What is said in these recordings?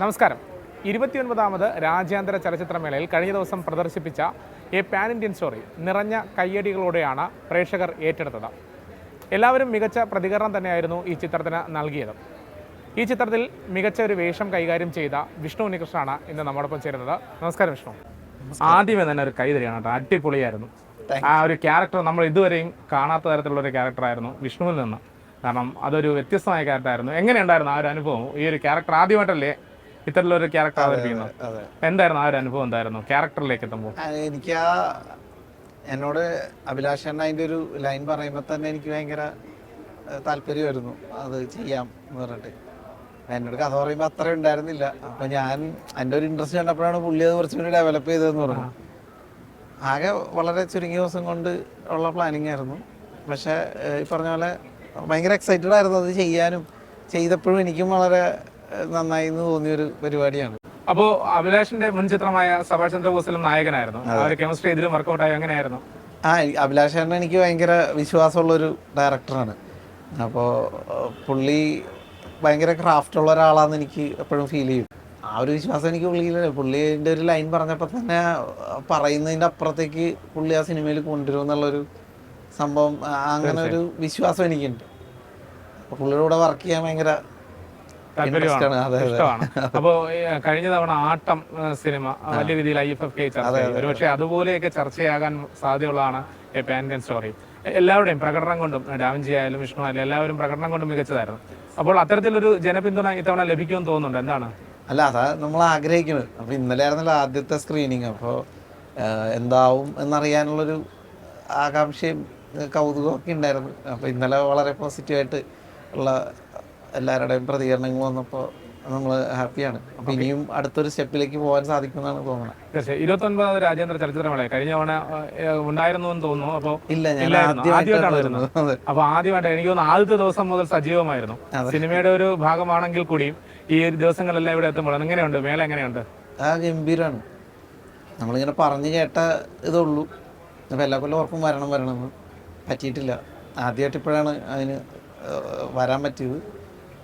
നമസ്കാരം. ഇരുപത്തിയൊൻപതാമത് രാജ്യാന്തര ചലച്ചിത്രമേളയിൽ കഴിഞ്ഞ ദിവസം പ്രദർശിപ്പിച്ച എ പാൻ ഇന്ത്യൻ സ്റ്റോറി നിറഞ്ഞ കയ്യടികളോടെയാണ് പ്രേക്ഷകർ ഏറ്റെടുത്തത്. എല്ലാവരും മികച്ച പ്രതികരണം തന്നെയായിരുന്നു ഈ ചിത്രത്തിന് നൽകിയത്. ഈ ചിത്രത്തിൽ മികച്ച ഒരു വേഷം കൈകാര്യം ചെയ്ത വിഷ്ണു ഉണ്ണികൃഷ്ണനാണ് ഇന്ന് നമ്മോടൊപ്പം ചേരുന്നത്. നമസ്കാരം വിഷ്ണു. ആദ്യമേ തന്നെ ഒരു കൈതരിയാണ് കേട്ടോ അടിപൊളിയായിരുന്നു. ആ ഒരു ക്യാരക്ടർ നമ്മൾ ഇതുവരെയും കാണാത്ത തരത്തിലുള്ള ഒരു ക്യാരക്ടറായിരുന്നു വിഷ്ണുവിൽ നിന്ന്. കാരണം അതൊരു വ്യത്യസ്തമായ ക്യാരക്ടറായിരുന്നു എങ്ങനെയുണ്ടായിരുന്നു ആ ഒരു അനുഭവം? ഈ ഒരു ക്യാരക്ടർ ആദ്യമായിട്ടല്ലേ ഇത്തരത്തിലൊരു ക്യാരക്ടർ അവതരിപ്പിക്കുന്നത് എന്തായിരുന്നു ആ ഒരു അനുഭവം എന്തായിരുന്നു? ക്യാരക്ടറിലേക്ക് എത്തുമ്പോൾ? എനിക്ക് ആ എന്നോട് അഭിലാഷ് അണ്ണ അതിന്റെ ഒരു ലൈൻ പറയുമ്പോൾ തന്നെ എനിക്ക് ഭയങ്കര താല്പര്യമായിരുന്നു. അത് ചെയ്യാം എന്ന് പറഞ്ഞിട്ട്. എന്നോട് കഥ പറയുമ്പോൾ അത്ര ഉണ്ടായിരുന്നില്ല. അപ്പൊ ഞാൻ എന്റെ ഒരു ഇൻട്രസ്റ്റ് കണ്ടപ്പോഴാണ് പുള്ളി അത് കുറച്ചും കൂടി ഡെവലപ്പ് ചെയ്തതെന്ന് പറഞ്ഞു ആകെ വളരെ ചുരുങ്ങിയ ദിവസം കൊണ്ട് ഉള്ള പ്ലാനിങ് ആയിരുന്നു. പക്ഷെ ഈ പറഞ്ഞ പോലെ ഭയങ്കര എക്സൈറ്റഡ് ആയിരുന്നു അത് ചെയ്യാനും. ചെയ്തപ്പോഴും എനിക്കും വളരെ നന്നായി എന്ന് തോന്നിയൊരു പരിപാടിയാണ്. അപ്പോ അഭിലാഷിന്റെ മുൻ ചിത്രമായ സഭാഷ് ചന്ദ്രബോസിലും നായകനായിരുന്നു. ആ ഒരു കെമിസ്ട്രി ഇതിലും വർക്കൗട്ട് ആയി? എങ്ങനെയായിരുന്നു? ആ അഭിലാഷ് ചേട്ടൻ എനിക്ക് ഭയങ്കര വിശ്വാസമുള്ളൊരു ഡയറക്ടറാണ് അപ്പോൾ പുള്ളി ഭയങ്കര ക്രാഫ്റ്റ് ഉള്ള ഒരാളാന്ന് എനിക്ക് എപ്പോഴും ഫീൽ ചെയ്യും. ആ ഒരു വിശ്വാസം എനിക്ക് പുള്ളിയില്ല പുള്ളിന്റെ ഒരു ലൈൻ പറഞ്ഞപ്പോൾ തന്നെ പറയുന്നതിന്റെ അപ്പുറത്തേക്ക് പുള്ളി ആ സിനിമയിൽ കൊണ്ടുവരും എന്നുള്ളൊരു സംഭവം അങ്ങനെ ഒരു വിശ്വാസം എനിക്കുണ്ട്. അപ്പോൾ പുള്ളിയുടെ കൂടെ വർക്ക് ചെയ്യാൻ ഭയങ്കര interest ആണ്. അതെ, അതെ. ഇഷ്ടമാണ്. അപ്പോ കഴിഞ്ഞ തവണ ആട്ടം സിനിമ വലിയ രീതിയിൽ ഐ എഫ് എഫ് കെ ചർച്ച ഒരുപക്ഷെ അതുപോലെയൊക്കെ ചർച്ചയാകാൻ സാധ്യതയുള്ളതാണ് എ സ്റ്റോറി. എല്ലാവരുടെയും പ്രകടനം കൊണ്ടും ഡാവിഞ്ചി ആയാലും വിഷ്ണു ആയാലും എല്ലാവരും പ്രകടനം കൊണ്ടും മികച്ചതായിരുന്നു. അപ്പോൾ അത്തരത്തിലൊരു ജനപിന്തുണ ഇത്തവണ ലഭിക്കുമെന്ന് തോന്നുന്നുണ്ട്? എന്താണ്? അല്ല അതാ നമ്മൾ ആഗ്രഹിക്കുന്നത്. അപ്പൊ ഇന്നലെ ആയിരുന്നല്ലോ ആദ്യത്തെ സ്ക്രീനിങ് അപ്പോൾ എന്താവും എന്നറിയാനുള്ളൊരു ആകാംക്ഷയും കൗതുകമൊക്കെ ഉണ്ടായിരുന്നു. അപ്പോൾ ഇന്നലെ വളരെ പോസിറ്റീവായിട്ട് ഉള്ള എല്ലാവരുടെയും പ്രതികരണങ്ങൾ വന്നപ്പോൾ നമ്മൾ ഹാപ്പിയാണ്. അപ്പൊ ഇനിയും അടുത്തൊരു സ്റ്റെപ്പിലേക്ക് പോകാൻ സാധിക്കുമെന്നാണ് തോന്നുന്നത് തീർച്ചയായും. ഇരുപത്തൊൻപത് രാജ്യാന്തര ചലച്ചിത്രമേള കഴിഞ്ഞ തവണ ഉണ്ടായിരുന്നു എന്ന് തോന്നുന്നു. അപ്പൊ ഇല്ല ഞാൻ. ആദ്യമായിട്ടാണ് വരുന്നത്. അപ്പൊ ആദ്യമായിട്ട് എനിക്ക് തോന്നുന്നു ആദ്യത്തെ ദിവസം മുതൽ സജീവമായിരുന്നു. സിനിമയുടെ ഒരു ഭാഗമാണെങ്കിൽ കൂടിയും ഈ ഒരു ദിവസങ്ങളെല്ലാം ഇവിടെ എത്തുമ്പോൾ എങ്ങനെയുണ്ട്? മേള എങ്ങനെയുണ്ട്? ആ ഗംഭീരമാണ് നമ്മളിങ്ങനെ പറഞ്ഞു കേട്ട ഇതുള്ളൂ അപ്പൊ എല്ലാ കൊല്ലം ഉറപ്പും വരണം വരണമെന്ന് പറ്റിയിട്ടില്ല. ആദ്യമായിട്ട് ഇപ്പോഴാണ് അതിന് വരാൻ പറ്റിയത്.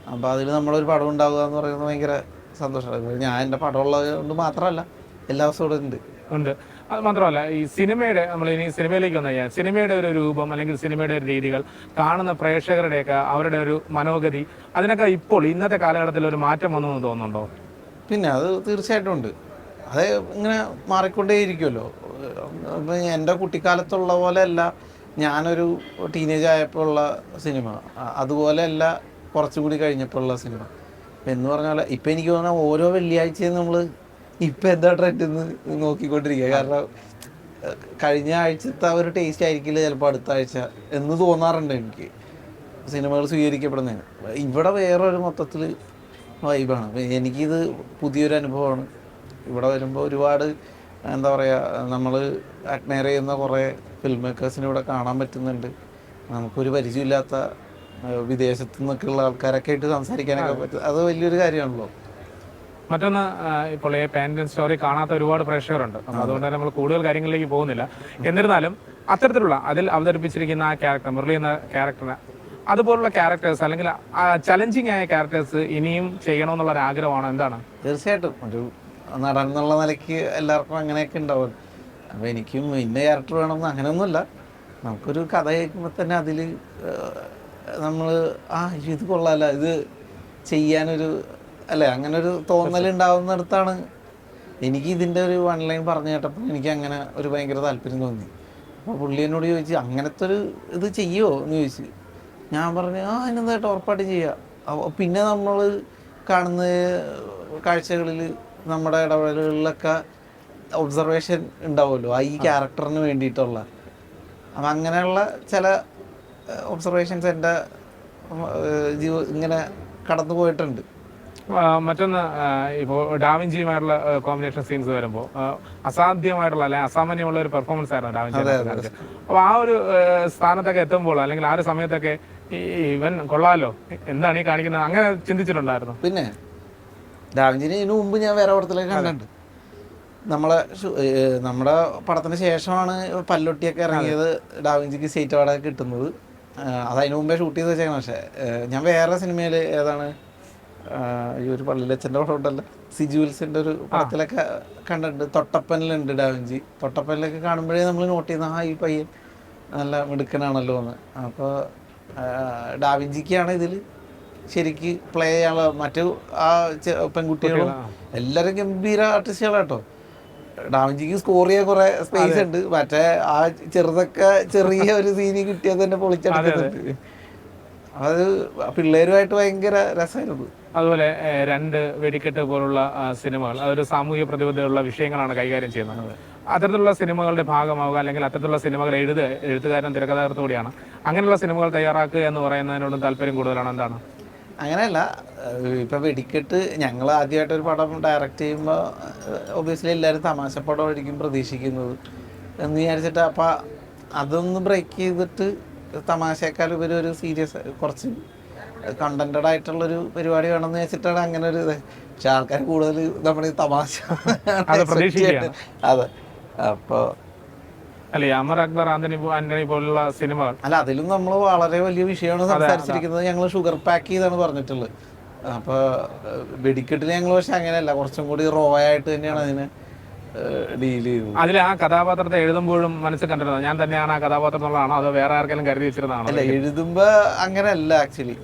അപ്പോൾ അതിൽ നമ്മളൊരു പടം ഉണ്ടാവുക എന്ന് പറയുന്നത് ഭയങ്കര സന്തോഷമാണ് ഞാൻ എന്റെ പടം ഉള്ളത് കൊണ്ട് മാത്രമല്ല എല്ലാ ദിവസവും ഇവിടെ ഉണ്ട്. ഉണ്ട്. അത് മാത്രമല്ല ഈ സിനിമയുടെ നമ്മൾ ഇനി സിനിമയിലേക്ക് വന്നു കഴിഞ്ഞാൽ സിനിമയുടെ ഒരു രൂപം അല്ലെങ്കിൽ സിനിമയുടെ ഒരു രീതികൾ കാണുന്ന പ്രേക്ഷകരുടെയൊക്കെ അവരുടെ ഒരു മനോഗതി അതിനൊക്കെ ഇപ്പോൾ ഇന്നത്തെ കാലഘട്ടത്തിൽ ഒരു മാറ്റം വന്നു എന്ന് തോന്നുന്നുണ്ടോ? പിന്നെ അത് തീർച്ചയായിട്ടും ഉണ്ട്. അത് ഇങ്ങനെ മാറിക്കൊണ്ടേയിരിക്കുമല്ലോ ഇപ്പം എന്റെ കുട്ടിക്കാലത്തുള്ള പോലെയല്ല ഞാനൊരു ടീനേജ് ആയപ്പോൾ ഉള്ള സിനിമ. അതുപോലെ അതുപോലെയല്ല കുറച്ചുകൂടി കഴിഞ്ഞപ്പോൾ ഉള്ള സിനിമ. എന്ന് പറഞ്ഞാൽ ഇപ്പം എനിക്ക് തോന്നുന്ന ഓരോ വെള്ളിയാഴ്ചയും നമ്മൾ ഇപ്പം എന്താ ട്രെൻഡ് എന്ന് നോക്കിക്കൊണ്ടിരിക്കുക. കാരണം കഴിഞ്ഞ ആഴ്ചത്തെ ഒരു ടേസ്റ്റ് ആയിരിക്കില്ല ചിലപ്പോൾ അടുത്ത ആഴ്ച എന്ന് തോന്നാറുണ്ട് എനിക്ക്. സിനിമകൾ സ്വീകരിക്കപ്പെടുന്നതിന്. ഇവിടെ വേറൊരു മൊത്തത്തിൽ വൈബാണ് എനിക്കിത് പുതിയൊരു അനുഭവമാണ്. ഇവിടെ വരുമ്പോൾ ഒരുപാട് എന്താ പറയുക നമ്മൾ അഡ്മയർ ചെയ്യുന്ന കുറേ ഫിൽം മേക്കേഴ്സിനെ ഇവിടെ കാണാൻ പറ്റുന്നുണ്ട്. നമുക്കൊരു പരിചയമില്ലാത്ത വിദേശത്തു നിന്നൊക്കെയുള്ള ആൾക്കാരൊക്കെ ആയിട്ട് സംസാരിക്കാനൊക്കെ പറ്റും. അത് വലിയൊരു കാര്യമാണല്ലോ. മറ്റൊന്ന് ഇപ്പോൾ ഈ പാൻഡൻ സ്റ്റോറി കാണാത്ത ഒരുപാട് പ്രേക്ഷകരുണ്ട്. അതുകൊണ്ട് തന്നെ നമ്മൾ കൂടുതൽ കാര്യങ്ങളിലേക്ക് പോകുന്നില്ല. എന്നിരുന്നാലും അത്തരത്തിലുള്ള അതിൽ അവതരിപ്പിച്ചിരിക്കുന്ന ആ ക്യാരക്ടർ മുരളി എന്ന ക്യാരക്ടറിന് അതുപോലുള്ള ക്യാരക്ടേഴ്സ് അല്ലെങ്കിൽ ചലഞ്ചിങ് ആയ ക്യാരക്ടേഴ്സ് ഇനിയും ചെയ്യണമെന്നുള്ള ഒരു ആഗ്രഹമാണ്? എന്താണ്? തീർച്ചയായിട്ടും. ഒരു നടൻ എന്നുള്ള നിലയ്ക്ക് എല്ലാവർക്കും അങ്ങനെയൊക്കെ ഉണ്ടാവും. അപ്പോൾ എനിക്കും ഇന്ന ക്യാരക്ടർ വേണമെന്ന് അങ്ങനെയൊന്നുമില്ല. നമുക്കൊരു കഥ കേൾക്കുമ്പോൾ തന്നെ അതിൽ നമ്മൾ ആ ഇത് കൊള്ളാല്ല ഇത് ചെയ്യാനൊരു അല്ലേ അങ്ങനെ ഒരു തോന്നൽ ഉണ്ടാവുന്നിടത്താണ്. എനിക്ക് ഇതിന്റെ ഒരു വൺ ലൈൻ പറഞ്ഞു കേട്ടപ്പോൾ എനിക്ക് അങ്ങനെ ഒരു ഭയങ്കര താല്പര്യം തോന്നി. അപ്പോൾ പുള്ളി എന്നോട് ചോദിച്ചു അങ്ങനത്തെ ഒരു ഇത് ചെയ്യുമോ എന്ന് ചോദിച്ചു. ഞാൻ പറഞ്ഞു ആ അതിനെന്തായിട്ട് ഉറപ്പായിട്ട് ചെയ്യാം. പിന്നെ നമ്മൾ കാണുന്ന കാഴ്ചകളിൽ നമ്മുടെ ഇടപെടലുകളിലൊക്കെ ഒബ്സർവേഷൻ ഉണ്ടാവുമല്ലോ ആ ഈ ക്യാരക്ടറിന് വേണ്ടിയിട്ടുള്ള. അപ്പം അങ്ങനെയുള്ള ചില ഒബ്സർവേഷൻസ് എന്റെ ജീവ ഇങ്ങനെ കടന്നു പോയിട്ടുണ്ട്. മറ്റൊന്ന് ഇപ്പോൾ ഡാവിഞ്ചിയുമായിട്ടുള്ള കോമ്പിനേഷൻ സീൻസ് വരുമ്പോൾ അസാധ്യമായിട്ടുള്ള അല്ലെങ്കിൽ അസാമാന്യമുള്ള ഒരു പെർഫോമൻസ് ആയിരുന്നു ഡാവിഞ്ചി അപ്പോൾ ആ ഒരു സ്ഥാനത്തൊക്കെ എത്തുമ്പോൾ അല്ലെങ്കിൽ ആ ഒരു സമയത്തൊക്കെ ഇവൻ കൊള്ളാലോ? എന്താണ് ഈ കാണിക്കുന്നത്? അങ്ങനെ ചിന്തിച്ചിട്ടുണ്ടായിരുന്നു. പിന്നെ ഡാവിഞ്ചിന് ഇതിനു മുമ്പ് ഞാൻ വേറെ പടത്തിലേക്ക് കണ്ടിട്ടുണ്ട്. നമ്മളെ നമ്മുടെ പടത്തിന് ശേഷമാണ് പല്ലൊട്ടിയൊക്കെ ഇറങ്ങിയത് ഡാവിഞ്ചിക്ക് സീറ്റ് വാടക കിട്ടുന്നത്. അത് അതിന് മുമ്പേ ഷൂട്ട് ചെയ്ത് വെച്ചേക്കണം. പക്ഷേ ഞാൻ വേറെ സിനിമയിൽ ഏതാണ് ഈ ഒരു പള്ളിയിലച്ഛന്റെ പടം ഉണ്ടല്ലോ. സിജുവൽസിന്റെ ഒരു പടത്തിലൊക്കെ കണ്ടിട്ടുണ്ട്. തൊട്ടപ്പനിലുണ്ട് ഡാവിഞ്ചി തൊട്ടപ്പനിലൊക്കെ കാണുമ്പോഴേ നമ്മൾ നോട്ട് ചെയ്യുന്ന ആ ഈ പയ്യൻ നല്ല മിടുക്കനാണല്ലോ എന്ന്. അപ്പോൾ ഡാവിഞ്ചിക്കാണ് ഇതിൽ ശരിക്ക് പ്ലേ ചെയ്യാനുള്ള മറ്റു ആ പെൺകുട്ടികളും എല്ലാവരും ഗംഭീര ആർട്ടിസ്റ്റുകളാട്ടോ ഡാവിഞ്ചിക്ക് സ്കോർ ചെയ്യാൻ കുറെ സ്പേസ് ഉണ്ട്. മറ്റേ ആ ചെറുതൊക്കെ ചെറിയ ഒരു സീനി കിട്ടിയത് തന്നെ പൊളിച്ചെടുക്കുന്നുണ്ട്. അത് പിള്ളേരുമായിട്ട് ഭയങ്കര രസമായിരുന്നു അതുപോലെ രണ്ട് വെടിക്കെട്ട് പോലുള്ള സിനിമകൾ. അതൊരു സാമൂഹിക പ്രതിബദ്ധതയുള്ള വിഷയങ്ങളാണ് കൈകാര്യം ചെയ്യുന്നത്. അത്തരത്തിലുള്ള സിനിമകളുടെ ഭാഗമാവുക അല്ലെങ്കിൽ അത്തരത്തിലുള്ള സിനിമകൾ എഴുതുക എഴുത്തുകാരൻ തിരക്കഥാകൃത്തോടെയാണ് അങ്ങനെയുള്ള സിനിമകൾ തയ്യാറാക്കുക എന്ന് പറയുന്നതിനോടും താല്പര്യം കൂടുതലാണ്. എന്താണ്? അങ്ങനെയല്ല ഇപ്പം വെടിക്കെട്ട് ഞങ്ങൾ ആദ്യമായിട്ട് ഒരു പടം ഡയറക്റ്റ് ചെയ്യുമ്പോൾ ഒബിയസ്ലി എല്ലാവരും തമാശ പടമായിരിക്കും പ്രതീക്ഷിക്കുന്നത് എന്ന് വിചാരിച്ചിട്ട് അപ്പം അതൊന്ന് ബ്രേക്ക് ചെയ്തിട്ട് തമാശയേക്കാൾ ഉപരി ഒരു സീരിയസ് കുറച്ച് കണ്ടന്റഡ് ആയിട്ടുള്ളൊരു പരിപാടി വേണമെന്ന് വെച്ചിട്ടാണ് അങ്ങനെ ഒരു ഇത് പക്ഷെ ആൾക്കാർ കൂടുതൽ നമ്മുടെ ഈ തമാശ. അതെ അപ്പോൾ അല്ലെ അമർ അക്ബർ ആന്റണി ആന്റണി പോലുള്ള സിനിമകൾ. അല്ല അതിലും നമ്മൾ വളരെ വലിയ വിഷയമാണ് സംസാരിച്ചിരിക്കുന്നത്. ഞങ്ങൾ ഷുഗർ പാക്ക് ചെയ്താണ് പറഞ്ഞിട്ടുള്ളത്. അപ്പൊ വെടിക്കെട്ടിൽ ഞങ്ങൾ പക്ഷെ അങ്ങനെയല്ല. കുറച്ചും കൂടി റോ ആയിട്ട് തന്നെയാണ് അതിനെ ഡീൽ ചെയ്തത്. അതിൽ ആ കഥാപാത്രത്തെ എഴുതുമ്പോഴും മനസ്സിൽ കണ്ടിരുന്നത്. ഞാൻ തന്നെയാണ് ആ കഥാപാത്രം എന്നുള്ളതാണോ? അതോ വേറെ ആർക്കെങ്കിലും കരുതി വെച്ചിരുന്നതാണോ? അല്ല എഴുതുമ്പോ അങ്ങനെയല്ല ആക്ച്വലി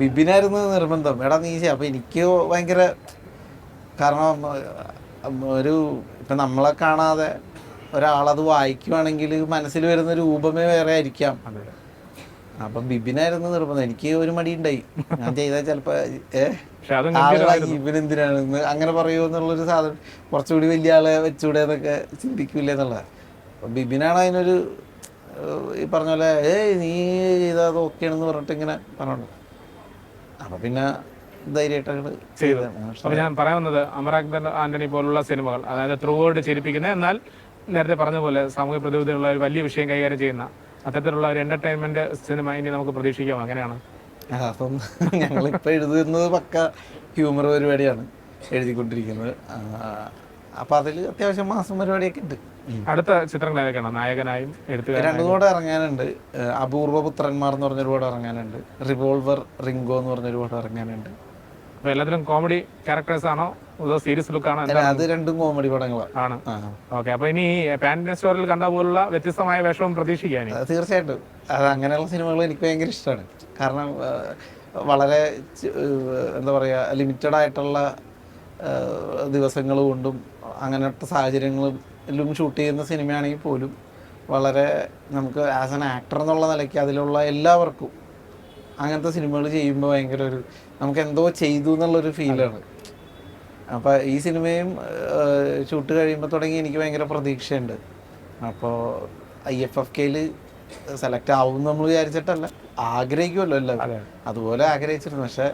ബിബിനായിരുന്നു നിർബന്ധം. എടാ നീ. അപ്പൊ എനിക്ക് ഭയങ്കര കാരണം ഒരു ഇപ്പൊ നമ്മളെ കാണാതെ ഒരാളത് വായിക്കുവാണെങ്കിൽ മനസ്സിൽ വരുന്ന രൂപമേ വേറെ ആയിരിക്കാം. അപ്പം ബിബിനായിരുന്നു നിർബന്ധം. എനിക്ക് ഒരു മടി ഉണ്ടായി ഞാൻ ചെയ്താൽ ചിലപ്പോ ബിബിൻ അതും ആളുകളെ അങ്ങനെ പറയുമോ എന്നുള്ളൊരു സാധനം. കുറച്ചുകൂടി വലിയ ആളെ വെച്ചൂടെ എന്നൊക്കെ ചിന്തിക്കൂലേ എന്നുള്ളത്. അപ്പൊ ബിബിനാണ് അതിനൊരു ഈ പറഞ്ഞ പോലെ ഏയ് നീ ചെയ്തത് ഓക്കെയാണെന്ന് പറഞ്ഞിട്ട് ഇങ്ങനെ പറഞ്ഞു അപ്പൊ പിന്നെ അപ്പൊ ഞാൻ പറയാവുന്നത് അമർ അക്ബർ ആന്റണി പോലുള്ള സിനിമകൾ അതായത് ത്രൂ ചിരിപ്പിക്കുന്നത് ചിരിപ്പിക്കുന്ന എന്നാൽ നേരത്തെ പറഞ്ഞ പോലെ സാമൂഹ്യ പ്രതിബദ്ധതയുള്ള ഒരു വലിയ വിഷയം കൈകാര്യം ചെയ്യുന്ന അത്തരത്തിലുള്ള ഒരു എന്റർടൈൻമെന്റ് സിനിമ ഇനി നമുക്ക് പ്രതീക്ഷിക്കാം. അങ്ങനെയാണ്. അപ്പം ഞങ്ങളിപ്പോൾ എഴുതുന്നത് പക്ക ഹ്യൂമർ പരിപാടിയാണ് എഴുതിക്കൊണ്ടിരിക്കുന്നത്. അപ്പൊ അതിൽ അത്യാവശ്യം മാസം പരിപാടിയൊക്കെ ഉണ്ട്. അടുത്ത ചിത്രങ്ങൾ ഏതൊക്കെയാണ്? നായകനായും എടുത്തു രണ്ടു കൂടെ ഇറങ്ങാനുണ്ട്. അപൂർവ പുത്രന്മാർ എന്ന് പറഞ്ഞൊരു ഇറങ്ങാനുണ്ട്. റിവോൾവർ റിംഗോ എന്ന് പറഞ്ഞൊരു ഇറങ്ങാനുണ്ട്. അപ്പൊ എല്ലാത്തിലും കോമഡി ക്യാരക്ടേഴ്സ് ആണോ? അതോ സീരിയസ് ലുക്ക് ആണോ? അത് രണ്ടും കോമഡി പടങ്ങളാണ് ആണ്. ഓക്കെ അപ്പൊ ഇനി പാൻ സ്റ്റോറിൽ കണ്ട പോലുള്ള വ്യത്യസ്തമായ വേഷവും പ്രതീക്ഷിക്കാൻ തീർച്ചയായിട്ടും. അത് അങ്ങനെയുള്ള സിനിമകൾ എനിക്ക് ഭയങ്കര ഇഷ്ടമാണ് കാരണം വളരെ എന്താ പറയുക ലിമിറ്റഡ് ആയിട്ടുള്ള ദിവസങ്ങൾ കൊണ്ടും അങ്ങനത്തെ സാഹചര്യങ്ങളിലും ഷൂട്ട് ചെയ്യുന്ന സിനിമയാണെങ്കിൽ പോലും വളരെ നമുക്ക് ആസ് ആൻ ആക്ടർ എന്നുള്ള നിലയ്ക്ക് അതിലുള്ള എല്ലാവർക്കും അങ്ങനത്തെ സിനിമകൾ ചെയ്യുമ്പോൾ ഭയങ്കര ഒരു നമുക്ക് എന്തോ ചെയ്തു എന്നുള്ളൊരു ഫീലാണ് അപ്പോൾ ഈ സിനിമയും ഷൂട്ട് കഴിയുമ്പോൾ തുടങ്ങി എനിക്ക് ഭയങ്കര പ്രതീക്ഷയുണ്ട്. അപ്പോൾ ഐ എഫ് എഫ് കെയിൽ സെലക്ട് ആവും നമ്മൾ വിചാരിച്ചിട്ടല്ല. ആഗ്രഹിക്കുമല്ലോ എല്ലാവരും. അതുപോലെ ആഗ്രഹിച്ചിരുന്നു. പക്ഷെ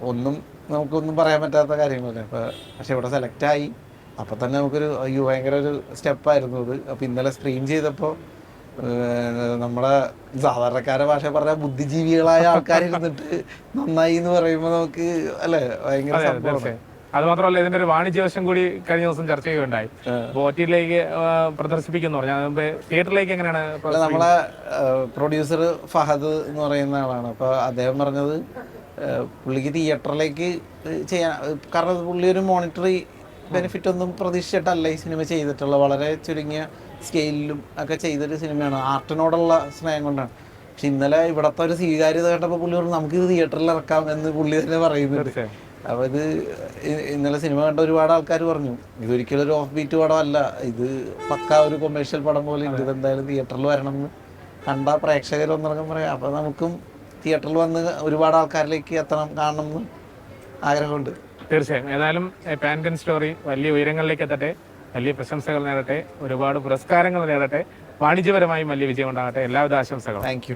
ഒന്നും നമുക്കൊന്നും പറയാൻ പറ്റാത്ത കാര്യങ്ങളല്ലേ. അപ്പോൾ പക്ഷെ ഇവിടെ സെലക്ട് ആയി. അപ്പോൾ തന്നെ നമുക്കൊരു അയ്യോ ഭയങ്കര ഒരു സ്റ്റെപ്പായിരുന്നു അത്. അപ്പോൾ ഇന്നലെ സ്ക്രീൻ ചെയ്തപ്പോൾ നമ്മളെ സാധാരണക്കാരെ ഭാഷ പറഞ്ഞ ബുദ്ധിജീവികളായ ആൾക്കാർ ഇരുന്നിട്ട് നന്നായി എന്ന് പറയുമ്പോൾ നമുക്ക് അല്ലേ ഭയങ്കര അതെ സംഭവമാണ്. അത് മാത്രമല്ല ഇതിന്റെ ഒരു വാണിജ്യ വശം കൂടി കഴിഞ്ഞ ദിവസം ചർച്ച ചെയ്യുകയുണ്ടായി. ഒ ടിയിലേക്ക് പ്രദർശിപ്പിക്കുന്നു. പറഞ്ഞു തിയേറ്ററിലേക്ക് എങ്ങനെയാണ് നമ്മളെ പ്രൊഡ്യൂസർ ഫഹദ് എന്ന് പറയുന്ന ആളാണ്. അപ്പൊ അദ്ദേഹം പറഞ്ഞത് പുള്ളിക്ക് തിയേറ്ററിലേക്ക് ചെയ്യാൻ കാരണം പുള്ളി ഒരു മോണിറ്ററി ബെനിഫിറ്റ് ഒന്നും പ്രതീക്ഷിച്ചിട്ടല്ല ഈ സിനിമ ചെയ്തിട്ടുള്ള വളരെ ചുരുങ്ങിയ സ്കെയിലിലും ഒക്കെ ചെയ്തൊരു സിനിമയാണ് ആർട്ടിനോടുള്ള സ്നേഹം കൊണ്ടാണ്. പക്ഷെ ഇന്നലെ ഇവിടത്തെ ഒരു സ്വീകാര്യത കേട്ടപ്പോൾ പുള്ളി പറഞ്ഞു നമുക്കിത് തിയേറ്ററിൽ ഇറക്കാം എന്ന് പുള്ളി തന്നെ പറയുന്നുണ്ട് തീർച്ചയായും. അപ്പൊ ഇത് ഇന്നലെ സിനിമ കണ്ട ഒരുപാട് ആൾക്കാർ പറഞ്ഞു ഇതൊരിക്കലും ഒരു ഓഫ് ബീറ്റ് പടമല്ല. ഇത് പക്ക ഒരു കൊമേഴ്ഷ്യൽ പടം പോലെ ഉണ്ട്. ഇതെന്തായാലും തിയേറ്ററിൽ വരണം എന്ന് കണ്ട പ്രേക്ഷകർ ഒന്നിറങ്ങും പറയാം. അപ്പൊ നമുക്കും തിയേറ്ററിൽ വന്ന് ഒരുപാട് ആൾക്കാരിലേക്ക് എത്തണം കാണണം എന്ന് ആഗ്രഹമുണ്ട്. തീർച്ചയായും. ഏതായാലും പാൻകൻ സ്റ്റോറി വലിയ ഉയരങ്ങളിലേക്ക് എത്തട്ടെ. വലിയ പ്രശംസകൾ നേടട്ടെ. ഒരുപാട് പുരസ്കാരങ്ങൾ നേടട്ടെ. വാണിജ്യപരമായും വലിയ വിജയം ഉണ്ടാകട്ടെ. എല്ലാവിധ ആശംസകളും. താങ്ക്